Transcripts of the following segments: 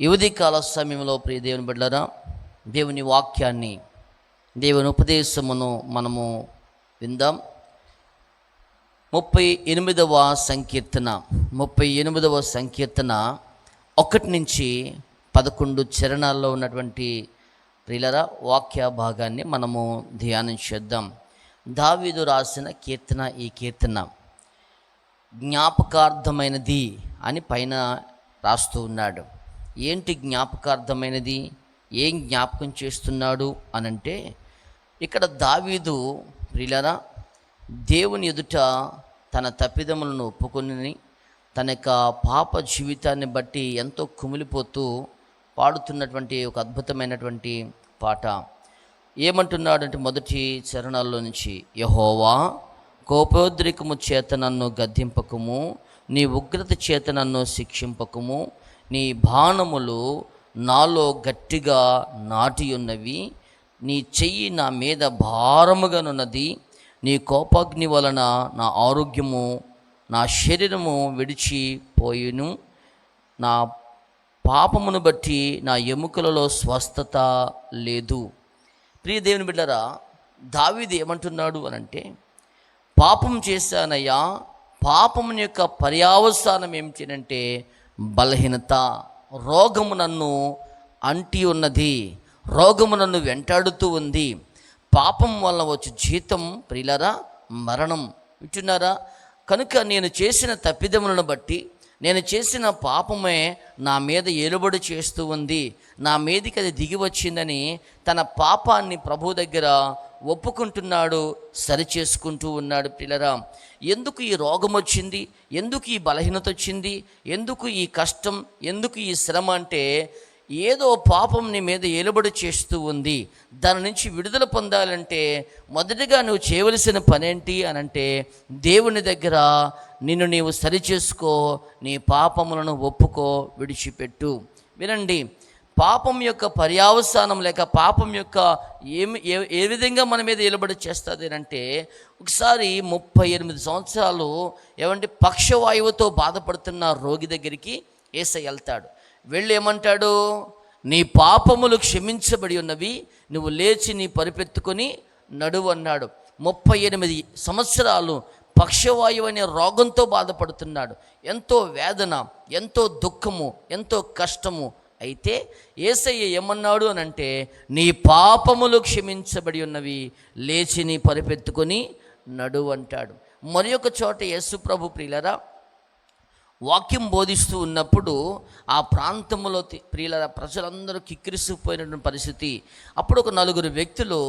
యువతి కాల సమయంలో ప్రియ దేవుని బిడ్డరా దేవుని వాక్యాన్ని దేవుని ఉపదేశమును మనము విందాం. ముప్పై ఎనిమిదవ సంకీర్తన ముప్పై ఎనిమిదవ సంకీర్తన ఒకటి నుంచి పదకొండు చరణాల్లో ఉన్నటువంటి ప్రియులరా వాక్య భాగాన్ని మనము ధ్యానం చేద్దాం. దావీదు రాసిన కీర్తన ఈ కీర్తన జ్ఞాపకార్థమైనది అని పైన రాస్తూ ఉన్నాడు. ఏంటి జ్ఞాపకార్థమైనది? ఏం జ్ఞాపకం చేస్తున్నాడు అనంటే ఇక్కడ దావీదు ప్రిలరా దేవుని ఎదుట తన తప్పిదములను ఒప్పుకొని తన యొక్క పాప జీవితాన్ని బట్టి ఎంతో కుమిలిపోతూ పాడుతున్నటువంటి ఒక అద్భుతమైనటువంటి పాట. ఏమంటున్నాడంటే మొదటి చరణాల్లో నుంచి యహోవా కోపోద్రికము చేత నన్ను గద్దింపకము నీ ఉగ్రత చేత నన్ను శిక్షింపకము నీ బాణములు నాలో గట్టిగా నాటి ఉన్నవి నీ చెయ్యి నా మీద భారముగానున్నది నీ కోపాగ్ని వలన నా ఆరోగ్యము నా శరీరము విడిచిపోయిను. నా పాపమును బట్టి నా ఎముకలలో స్వస్థత లేదు. ప్రియ దేవుని బిడ్డరా దావిది ఏమంటున్నాడు అనంటే పాపం చేశానయ్యా పాపం యొక్క పర్యావసానం ఏమిటంటే బలహీనత రోగము నన్ను అంటి ఉన్నది రోగము నన్ను వెంటాడుతూ ఉంది. పాపం వల్ల వచ్చే జీతం ప్రియులరా మరణం. వింటున్నారా? కనుక నేను చేసిన తప్పిదములను బట్టి నేను చేసిన పాపమే నా మీద ఏలుబడి చేస్తూ ఉంది. నా మీదకి అది దిగి వచ్చిందని తన పాపాన్ని ప్రభు దగ్గర ఒప్పుకుంటున్నాడు సరి చేసుకుంటూ ఉన్నాడు పిల్లరా. ఎందుకు ఈ రోగం వచ్చింది? ఎందుకు ఈ బలహీనత వచ్చింది? ఎందుకు ఈ కష్టం? ఎందుకు ఈ శ్రమ అంటే ఏదో పాపం నీ మీద ఏలుబడి చేస్తూ ఉంది. దాని నుంచి విడుదల పొందాలంటే మొదటిగా నువ్వు చేయవలసిన పనేంటి అని అంటే దేవుని దగ్గర నిన్ను నీవు సరిచేసుకో నీ పాపములను ఒప్పుకో విడిచిపెట్టు. వినండి పాపం యొక్క పర్యావసానం లేక పాపం యొక్క ఏమి ఏ ఏ విధంగా మన మీద నిలబడి చేస్తుంది అంటే ఒకసారి ముప్పై ఎనిమిది సంవత్సరాలు ఏమంటే పక్షవాయువుతో బాధపడుతున్న రోగి దగ్గరికి ఏసై వెళ్తాడు. వెళ్ళి ఏమంటాడు? నీ పాపములు క్షమించబడి ఉన్నవి నువ్వు లేచి నీ పరిపెత్తుకొని నడువు అన్నాడు. ముప్పై ఎనిమిది సంవత్సరాలు పక్షవాయువు అనే రోగంతో బాధపడుతున్నాడు. ఎంతో వేదన ఎంతో దుఃఖము ఎంతో కష్టము అయితే ఏసయ్య ఏమన్నాడు అని అంటే నీ పాపములు క్షమించబడి ఉన్నవి లేచి నీ పరిపెత్తుకొని నడువు అంటాడు. మరి ఒక చోట యేసు ప్రభు ప్రియులరా వాక్యం బోధిస్తూ ఉన్నప్పుడు ఆ ప్రాంతంలో ప్రియులరా ప్రియుల ప్రజలందరూ కిక్కిరిసిపోయినటువంటి పరిస్థితి. అప్పుడు ఒక నలుగురు వ్యక్తులు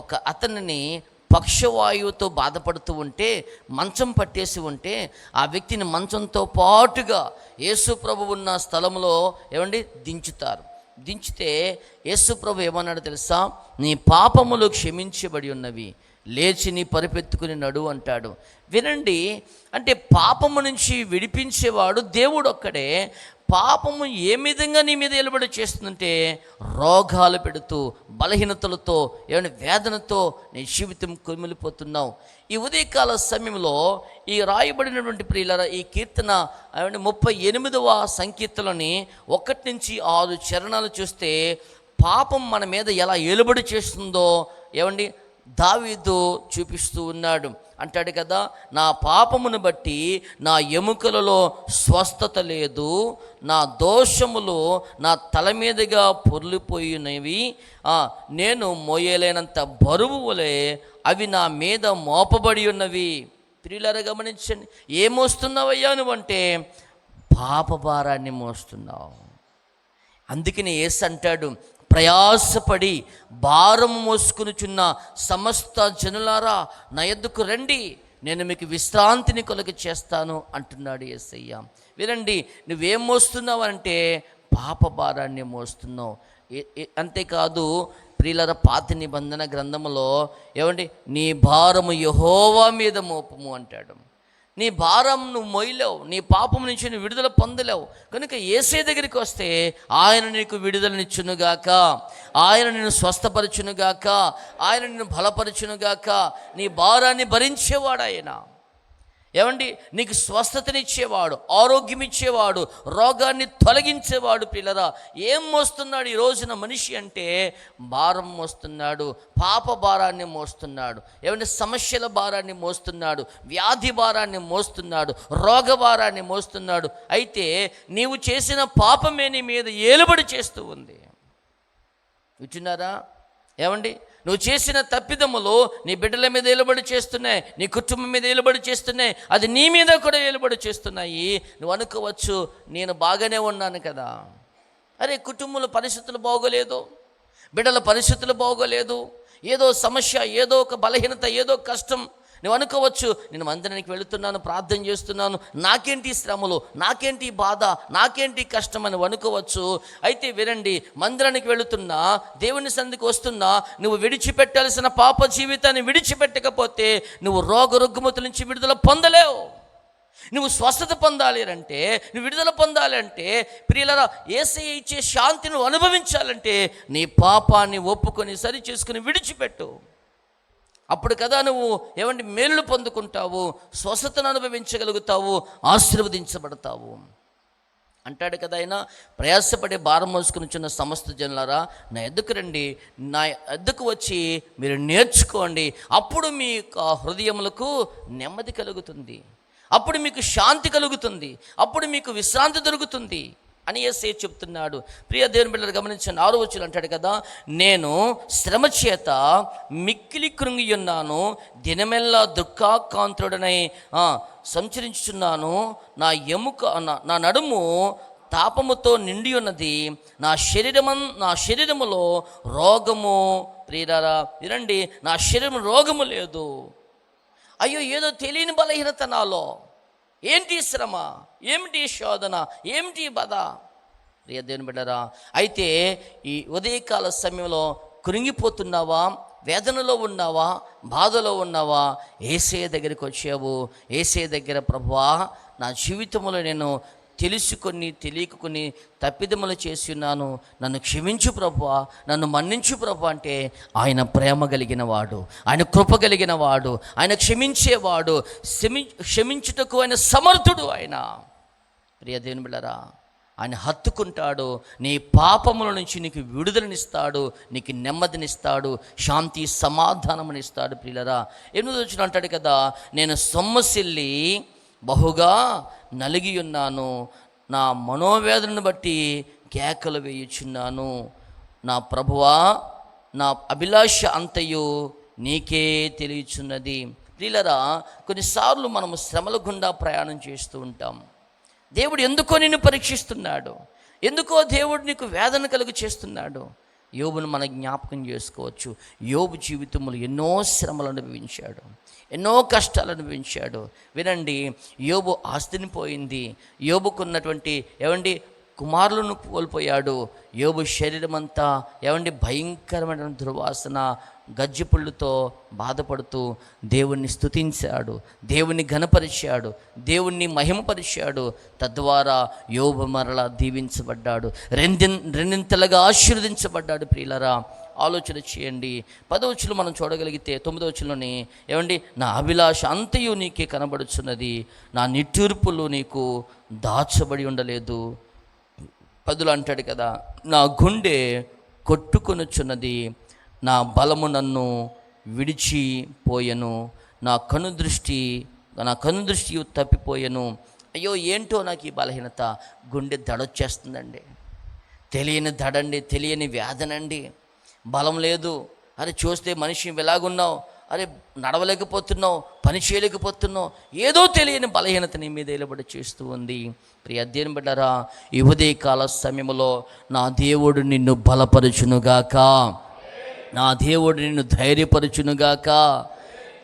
ఒక అతనిని పక్షవాయువుతో బాధపడుతూ ఉంటే మంచం పట్టేసి ఉంటే ఆ వ్యక్తిని మంచంతో పాటుగా యేసు ప్రభు ఉన్న స్థలంలో ఏమండి? దించుతారు. దించితే యేసు ప్రభు ఏమన్నాడు తెలుసా? నీ పాపములు క్షమించబడి ఉన్నవి లేచి నీ పరిపెత్తుకుని నడు అంటాడు. వినండి అంటే పాపము నుంచి విడిపించేవాడు దేవుడు ఒక్కడే పాపము ఏ విధంగా నీ మీద నిలబడి చేస్తుందంటే రోగాలు పెడుతూ బలహీనతలతో ఏమైనా వేదనతో నీ జీవితం కుమిలిపోతున్నావు. ఈ ఉదయకాల సమయంలో ఈ రాయబడినటువంటి ప్రియుల ఈ కీర్తన ముప్పై ఎనిమిదవ సంకీర్తలని ఒకటి నుంచి ఆరు చరణాలు చూస్తే పాపం మన మీద ఎలా ఎలుబడి చేస్తుందో ఏమండి దావీదు చూపిస్తూ ఉన్నాడు. అంటాడు కదా నా పాపమును బట్టి నా ఎముకలలో స్వస్థత లేదు నా దోషములు నా తల మీదుగా పొర్లిపోయినవి. నేను మోయలేనంత బరువులే అవి నా మీద మోపబడి ఉన్నవి. ప్రియులారా గమనించండి ఏమోస్తున్నావయ్యా నువ్వంటే పాపభారాన్ని మోస్తున్నావు. అందుకని ఏసు అంటాడు ప్రయాసపడి భారము మోసుకునిచున్న సమస్త జనులారా నా ఎద్దుకు రండి నేను మీకు విశ్రాంతిని కొలగ చేస్తాను అంటున్నాడు యేసయ్య వినండి నువ్వేం మోస్తున్నావు అంటే పాప భారాన్ని మోస్తున్నావు. అంతేకాదు ప్రియులర పాత నిబంధన గ్రంథములో ఏమండి నీ భారము యహోవా మీద మోపము అంటాడు. నీ భారం నువ్వు మొయ్యలేవు నీ పాపం నుంచి నువ్వు విడుదల పొందలేవు. కనుక ఏసే దగ్గరికి వస్తే ఆయన నీకు విడుదలనిచ్చునుగాక. ఆయన నిన్ను స్వస్థపరచునుగాక. ఆయన నిన్ను బలపరచునుగాక. నీ భారాన్ని భరించేవాడు ఆయన. ఏమండి? నీకు స్వస్థతనిచ్చేవాడు ఆరోగ్యం ఇచ్చేవాడు రోగాన్ని తొలగించేవాడు పిల్లరా. ఏం మోస్తున్నాడు ఈ రోజున మనిషి అంటే భారం మోస్తున్నాడు పాప భారాన్ని మోస్తున్నాడు ఏమంటే సమస్యల భారాన్ని మోస్తున్నాడు వ్యాధి భారాన్ని మోస్తున్నాడు రోగ భారాన్ని మోస్తున్నాడు. అయితే నీవు చేసిన పాపమే నీ మీద ఏలుబడి చేస్తూ ఉంది. వింటున్నారా ఏమండి? నువ్వు చేసిన తప్పిదములు నీ బిడ్డల మీద ఏలుబడి చేస్తున్నాయి నీ కుటుంబం మీద ఏలుబడి చేస్తున్నాయి అది నీ మీద కూడా ఏలుబడి చేస్తున్నాయి. నువ్వు అనుకోవచ్చు నేను బాగానే ఉన్నాను కదా. అరే కుటుంబంలో పరిస్థితులు బాగోలేదు బిడ్డల పరిస్థితులు బాగోలేదు ఏదో సమస్య ఏదో ఒక బలహీనత ఏదో కష్టం నువ్వు అనుకోవచ్చు నేను మందిరానికి వెళుతున్నాను ప్రార్థన చేస్తున్నాను నాకేంటి శ్రమలు నాకేంటి బాధ నాకేంటి కష్టం అని అనుకోవచ్చు. అయితే వినండి మందిరానికి వెళుతున్నా దేవుని సందికి వస్తున్నా నువ్వు విడిచిపెట్టాల్సిన పాప జీవితాన్ని విడిచిపెట్టకపోతే నువ్వు రోగ రుగ్మతుల నుంచి విడుదల పొందలేవు. నువ్వు స్వస్థత పొందాలి అంటే నువ్వు విడుదల పొందాలి అంటే ప్రియులరా ఏసై ఇచ్చే శాంతిని అనుభవించాలంటే నీ పాపాన్ని ఒప్పుకొని సరి చేసుకుని విడిచిపెట్టు. అప్పుడు కదా నువ్వు ఏమంటే మేలు పొందుకుంటావు స్వస్థతను అనుభవించగలుగుతావు ఆశీర్వదించబడతావు. అంటాడు కదా ఆయన ప్రయాసపడే భారం మోసుకుని చిన్న సమస్త జనులారా నా ఎద్దుకు రండి నా ఎద్దుకు వచ్చి మీరు నేర్చుకోండి అప్పుడు మీ యొక్క హృదయములకు నెమ్మది కలుగుతుంది. అప్పుడు మీకు శాంతి కలుగుతుంది అప్పుడు మీకు విశ్రాంతి దొరుకుతుంది. అని ఏసే చెప్తున్నాడు. ప్రియ దేవుని బిడ్డలు గమనించిన ఆరు వచ్చులు అంటాడు కదా నేను శ్రమ చేత మిక్కిలి కృంగి ఉన్నాను దినమెల్లా దుఃఖాకాంతుడనై సంచరించుచున్నాను. నా ఎముక నా- నా నడుము తాపముతో నిండి ఉన్నది నా శరీరమన్ నా శరీరములో రోగము ప్రియరారా వినండి నా శరీరం రోగము లేదు. అయ్యో ఏదో తెలియని బలహీనత నాలో. ఏంటి శ్రమ? ఏమిటి శోధన? ఏమిటి బాధ? ప్రియ దేవుని బిడ్డరా అయితే ఈ ఉదయకాల సమయంలో కృంగిపోతున్నావా? వేదనలో ఉన్నావా? బాధలో ఉన్నావా? ఏసే దగ్గరికి వచ్చావు. ఏసే దగ్గర ప్రభువా నా జీవితంలో నేను తెలుసుకొని తెలియకుని తప్పిదములు చేసి ఉన్నాను నన్ను క్షమించు ప్రభు నన్ను మన్నించు ప్రభు అంటే ఆయన ప్రేమ కలిగిన వాడు ఆయన కృప కలిగిన వాడు ఆయన క్షమించేవాడు క్షమి క్షమించుటకు ఆయన సమర్థుడు ఆయన. ప్రియ దేవుని బిళ్ళరా ఆయన హత్తుకుంటాడు నీ పాపముల నుంచి నీకు విడుదలనిస్తాడు నీకు నెమ్మదినిస్తాడు శాంతి సమాధానమునిస్తాడు ప్రియులరా. ఎనిమిది వచ్చిన అంటాడు కదా నేను సొమ్మసిల్లి బహుగా నలిగి ఉన్నాను. నా మనోవేదనను బట్టి కేకలు వేయుచున్నాను. నా ప్రభువా నా అభిలాష అంతయు నీకే తెలియచున్నది. ప్రియులరా కొన్నిసార్లు మనము శ్రమల గుండా ప్రయాణం చేస్తూ ఉంటాం. దేవుడు ఎందుకో నిన్ను పరీక్షిస్తున్నాడు? ఎందుకో దేవుడు నీకు వేదన కలుగు చేస్తున్నాడు? యోబును మన జ్ఞాపకం చేసుకోవచ్చు. యోబు జీవితంలో ఎన్నో శ్రమలు అనుభవించాడు. ఎన్నో కష్టాలు అనుభవించాడు. వినండి యోబు ఆస్తిని పోయింది. యోబుకున్నటువంటి ఏమండి కుమారులను కోల్పోయాడు. యోబు శరీరం అంతా ఏమండి భయంకరమైన దుర్వాసన గజ్జిపుళ్ళుతో బాధపడుతూ దేవుణ్ణి స్థుతించాడు దేవుణ్ణి ఘనపరిచాడు దేవుణ్ణి మహిమపరిచాడు. తద్వారా యోబు మరల దీవించబడ్డాడు రెండిన్ రెండింతలుగా ఆశీర్వదించబడ్డాడు ప్రియులరా. ఆలోచన చేయండి. పదవచ్చులు మనం చూడగలిగితే తొమ్మిదవచ్చులోని ఏమండి? నా అభిలాష అంతయు నీకే కనబడుచున్నది నా నిట్టూర్పులు నీకు దాచబడి ఉండలేదు. పదులు అంటాడు కదా నా గుండె కొట్టుకొనుచున్నది నా బలము నన్ను విడిచిపోయెను నా కనుదృష్టి నా కనుదృష్టి తప్పిపోయెను. అయ్యో ఏంటో నాకు ఈ బలహీనత? గుండె దడొచ్చేస్తుందండి. తెలియని దడండి తెలియని వ్యాధనండి బలం లేదు. అరే చూస్తే మనిషి ఎలాగున్నావు అరే నడవలేకపోతున్నావు పని చేయలేకపోతున్నావు. ఏదో తెలియని బలహీనత నీ మీద నిలబడి చేస్తూ ఉంది. ప్రియ అధ్యయనం బిడ్డరా ఈ ఉదయకాల సమయంలో నా దేవుడు నిన్ను బలపరచునుగాక. నా దేవుడు నిన్ను ధైర్యపరచునుగాక.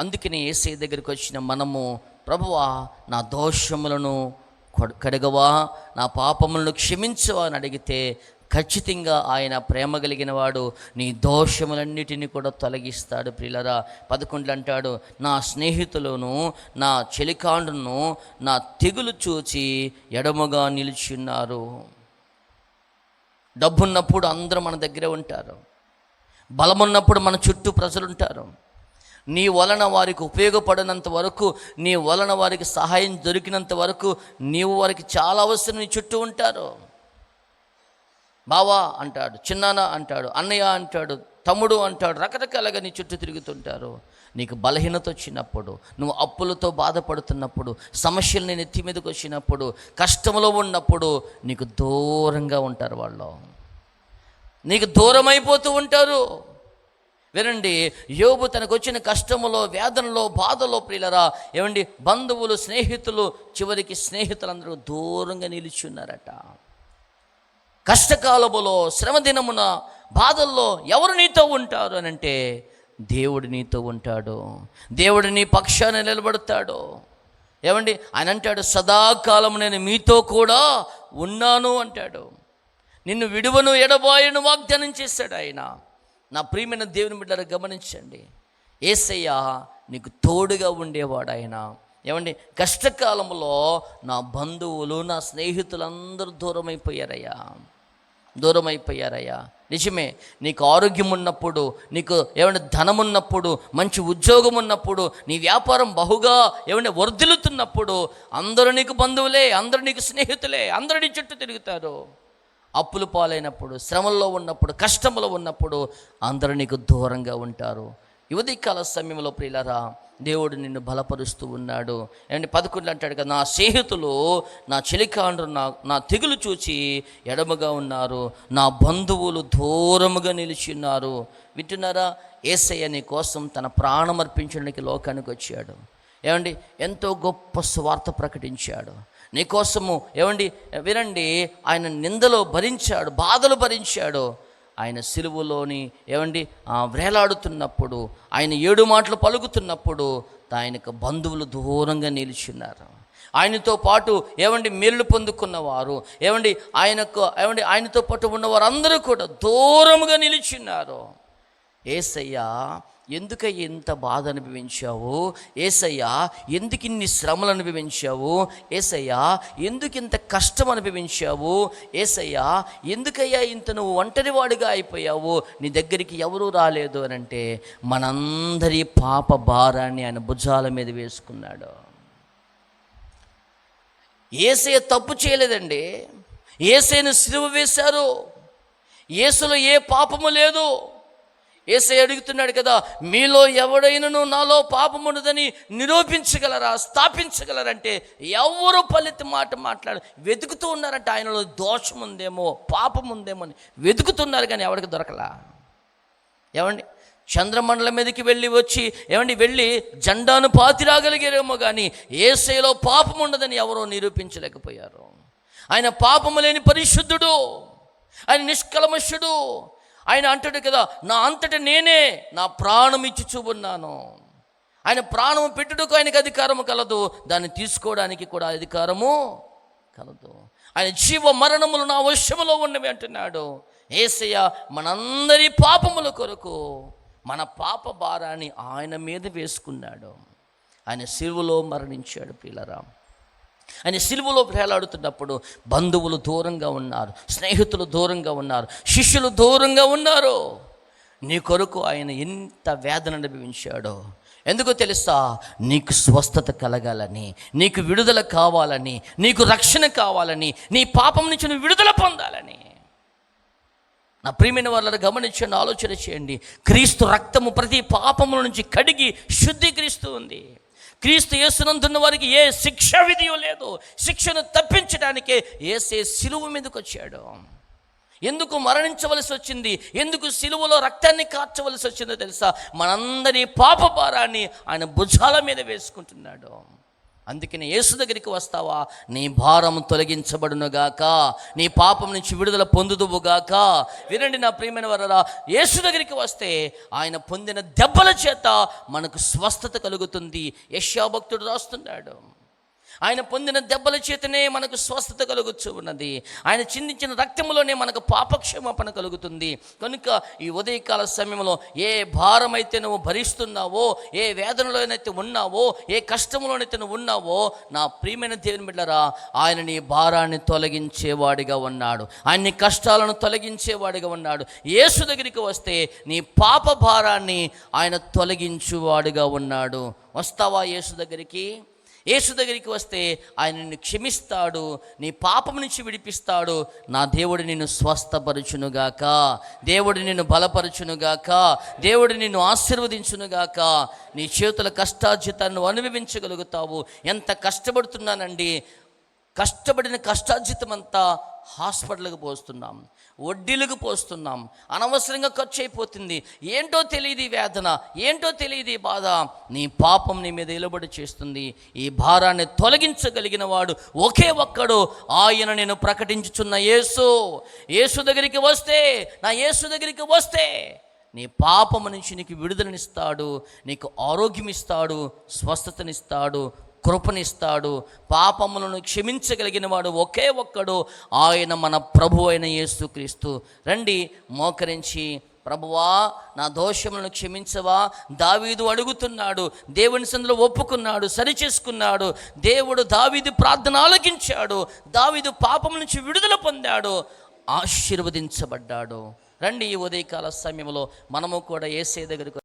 నేను ఏసై దగ్గరికి వచ్చిన మనము ప్రభువా నా దోషములను కొడ- కడగవా నా పాపములను క్షమించవా అని అడిగితే ఖచ్చితంగా ఆయన ప్రేమ కలిగిన వాడు నీ దోషములన్నిటినీ కూడా తొలగిస్తాడు ప్రిలరా పదకొండు అంటాడు నా స్నేహితులను నా చెలికాండును నా తెగులు చూచి ఎడముగా నిలిచున్నారు. డబ్బున్నప్పుడు అందరూ మన దగ్గరే ఉంటారు. బలమున్నప్పుడు మన చుట్టూ ప్రజలుంటారు. నీ వలన వారికి ఉపయోగపడినంత వరకు నీ వలన వారికి సహాయం దొరికినంత వరకు నీవు వారికి చాలా అవసరం నీ చుట్టూ ఉంటారు. బావా అంటాడు చిన్నాన్న అంటాడు అన్నయ్య అంటాడు తమ్ముడు అంటాడు రకరకాలుగా నీ చుట్టూ తిరుగుతుంటారు. నీకు బలహీనత వచ్చినప్పుడు నువ్వు అప్పులతో బాధపడుతున్నప్పుడు సమస్యలు నేను ఎత్తి మీదకి వచ్చినప్పుడు కష్టంలో ఉన్నప్పుడు నీకు దూరంగా ఉంటారు వాళ్ళు. నీకు దూరం అయిపోతూ ఉంటారు. వినండి యోబు తనకు వచ్చిన కష్టములో వేదనలో బాధలో ప్రియులరా ఏమండి బంధువులు స్నేహితులు చివరికి స్నేహితులందరూ దూరంగా నిలిచి ఉన్నారట. కష్టకాలములో శ్రమ దినమున బాధల్లో ఎవరు నీతో ఉంటారు అని అంటే దేవుడు నీతో ఉంటాడు. దేవుడు నీ పక్షాన నిలబడతాడు. ఏమండి ఆయన అంటాడు సదాకాలం నేను మీతో కూడా ఉన్నాను అంటాడు. నిన్ను విడువను ఎడబాయను వాగ్దానం చేశాడు ఆయన. నా ప్రియమైన దేవుని బిడ్డలు గమనించండి. ఏసయ్య నీకు తోడుగా ఉండేవాడు ఆయన. ఏమండి? కష్టకాలంలో నా బంధువులు నా స్నేహితులందరూ దూరమైపోయారయ్యా. దూరమైపోయారయ్యా. నిజమే నీకు ఆరోగ్యం ఉన్నప్పుడు నీకు ఏమైనా ధనం ఉన్నప్పుడు మంచి ఉద్యోగం ఉన్నప్పుడు నీ వ్యాపారం బహుగా ఏమైనా వర్ధిల్లుతున్నప్పుడు అందరూ నీకు బంధువులే అందరూ నీకు స్నేహితులే అందరూ నీ చుట్టూ తిరుగుతారు. అప్పులు పాలైనప్పుడు శ్రమల్లో ఉన్నప్పుడు కష్టంలో ఉన్నప్పుడు అందరూ నీకు దూరంగా ఉంటారు. యువతి కాల సమయంలో ప్రియులరా దేవుడు నిన్ను బలపరుస్తూ ఉన్నాడు. ఏమంటే పదకొండు అంటాడు కదా నా స్నేహితులు నా చెలికాండ్రు నా నా తెగులు చూచి ఎడమగా ఉన్నారు. నా బంధువులు దూరముగా నిలిచి ఉన్నారు. వింటున్నారా? ఏసయ్య నీ కోసం తన ప్రాణం అర్పించడానికి లోకానికి వచ్చాడు. ఏమండి ఎంతో గొప్ప స్వార్థ ప్రకటించాడు. నీకోసము ఏమండి? వినండి ఆయన నిందలు భరించాడు బాధలు భరించాడు. ఆయన సిలువలోని ఏమండి? వేలాడుతున్నప్పుడు వ్రేలాడుతున్నప్పుడు ఆయన ఏడు మాటలు పలుకుతున్నప్పుడు ఆయనకు బంధువులు దూరంగా నిలిచిన్నారు ఆయనతో పాటు ఏమండి? మేలు పొందుకున్నవారు ఏమండి? ఆయనకు ఏమండి? ఆయనతో పాటు ఉన్నవారు అందరూ కూడా దూరముగా నిలిచిన్నారు ఏసయ్యా ఎందుకయ్య ఇంత బాధ అనుభవించావు ఏసయ్యా ఎందుకు ఇన్ని శ్రమలు అనుభవించావు ఏసయ్యా ఎందుకు ఇంత కష్టం అనుభవించావు ఏసయ్యా ఎందుకయ్యా ఇంత నువ్వు ఒంటరివాడిగా అయిపోయావు? నీ దగ్గరికి ఎవరూ రాలేదు అని అంటే మనందరి పాప భారాన్ని ఆయన భుజాల మీద వేసుకున్నాడు. ఏసయ్య తప్పు చేయలేదండి. ఏసైను సిలువ వేశారు. ఏసులో ఏ పాపము లేదు. ఏసై అడుగుతున్నాడు కదా మీలో ఎవడైనను నాలో పాపం ఉండదని నిరూపించగలరా స్థాపించగలరంటే ఎవరు ఫలిత మాట మాట్లాడు వెతుకుతూ ఉన్నారంటే ఆయనలో దోషం ఉందేమో పాపం ఉందేమో అని. వెతుకుతున్నారు కానీ ఎవరికి దొరకలా? ఏమండి? చంద్రమండలం మీదకి వెళ్ళి వచ్చి ఏమండి వెళ్ళి జెండాను పాతిరాగలిగారేమో కానీ ఏసైలో పాపం ఉండదని ఎవరో నిరూపించలేకపోయారు. ఆయన పాపము లేని పరిశుద్ధుడు ఆయన నిష్కలమశుడు ఆయన అంటాడు కదా నా అంతటి నేనే నా ప్రాణం ఇచ్చి చూపున్నాను ఆయన ప్రాణం పెట్టుటకు ఆయనకు అధికారము కలదు దాన్ని తీసుకోవడానికి కూడా అధికారము కలదు. ఆయన జీవ మరణములు నా వశములో ఉన్నవి అంటున్నాడు. ఏసయ్య మనందరి పాపముల కొరకు మన పాప భారాన్ని ఆయన మీద వేసుకున్నాడు. ఆయన శివులో మరణించాడు ప్రియులరా. ఆయన సిలువలో వేలాడుతున్నప్పుడు బంధువులు దూరంగా ఉన్నారు స్నేహితులు దూరంగా ఉన్నారు శిష్యులు దూరంగా ఉన్నారు. నీ కొరకు ఆయన ఎంత వేదన అనుభవించాడో. ఎందుకో తెలుసా? నీకు స్వస్థత కలగాలని నీకు విడుదల కావాలని నీకు రక్షణ కావాలని నీ పాపం నుంచి నువ్వు విడుదల పొందాలని. నా ప్రియమైన వాళ్ళని గమనించండి ఆలోచన చేయండి. క్రీస్తు రక్తము ప్రతి పాపముల నుంచి కడిగి శుద్ధీకరిస్తూ ఉంది. క్రీస్తు యేసునందున్న వారికి ఏ శిక్ష విధియో లేదు. శిక్షను తప్పించడానికే ఏసే సిలువు మీదకి వచ్చాడు ఎందుకు మరణించవలసి వచ్చింది? ఎందుకు సిలువలో రక్తాన్ని కార్చవలసి వచ్చిందో తెలుసా? మనందరి పాప భారాన్ని ఆయన భుజాల మీద వేసుకుంటున్నాడు. అందుకని యేసు దగ్గరికి వస్తావా? నీ భారం తొలగించబడునుగాక. నీ పాపం నుంచి విడుదల పొందుదువుగాక. వినండి నా ప్రియమైన వరరా యేసు దగ్గరికి వస్తే ఆయన పొందిన దెబ్బల చేత మనకు స్వస్థత కలుగుతుంది. యశ్యాభక్తుడు రాస్తున్నాడు. ఆయన పొందిన దెబ్బల చేతనే మనకు స్వస్థత కలుగుతూ ఉన్నది. ఆయన చిందించిన రక్తములోనే మనకు పాపక్షమాపణ కలుగుతుంది. కనుక ఈ ఉదయకాల సమయంలో ఏ భారమైతే నువ్వు భరిస్తున్నావో ఏ వేదనలోనైతే ఉన్నావో ఏ కష్టంలోనైతే నువ్వు ఉన్నావో నా ప్రియమైన దేవుని బిడ్డరా ఆయన నీ భారాన్ని తొలగించేవాడిగా ఉన్నాడు. ఆయన నీ కష్టాలను తొలగించేవాడిగా ఉన్నాడు. యేసు దగ్గరికి వస్తే నీ పాప భారాన్ని ఆయన తొలగించువాడిగా ఉన్నాడు. వస్తావా యేసు దగ్గరికి? యేసు దగ్గరికి వస్తే ఆయన నిన్ను క్షమిస్తాడు నీ పాపం నుంచి విడిపిస్తాడు. నా దేవుడు నిన్ను స్వస్థపరచునుగాక. దేవుడు నిన్ను బలపరచునుగాక. దేవుడు నిన్ను ఆశీర్వదించునుగాక. నీ చేతుల కష్టార్జితాన్ని అనుభవించగలుగుతావు. ఎంత కష్టపడుతున్నానండి. కష్టపడిన కష్టార్జితం అంతా హాస్పిటల్కి పోస్తున్నాం. వడ్డీలకు పోస్తున్నాం. అనవసరంగా ఖర్చు అయిపోతుంది ఏంటో తెలియదు ఈ వేదన. ఏంటో తెలియదు ఈ బాధ. నీ పాపం నీ మీద నిలబడి చేస్తుంది. ఈ భారాన్ని తొలగించగలిగిన వాడు ఒకే ఒక్కడు. ఆయన నేను ప్రకటించుచున్న యేసు. యేసు దగ్గరికి వస్తే నా యేసు దగ్గరికి వస్తే నీ పాపము నుంచి నీకు విడుదలనిస్తాడు. నీకు ఆరోగ్యం ఇస్తాడు స్వస్థతనిస్తాడు. కృపనిస్తాడు. పాపములను క్షమించగలిగిన వాడు ఒకే ఒక్కడు ఆయన మన ప్రభు అయిన యేసుక్రీస్తు రండి మోకరించి ప్రభువా నా దోషములను క్షమించవా? దావీదు అడుగుతున్నాడు దేవుని సందులో ఒప్పుకున్నాడు సరిచేసుకున్నాడు. దేవుడు దావీదు ప్రార్థన ఆలకించాడు. దావీదు పాపం నుంచి విడుదల పొందాడు. ఆశీర్వదించబడ్డాడు. రండి ఈ ఉదయకాల సమయంలో మనము కూడా ఏసే దగ్గరకు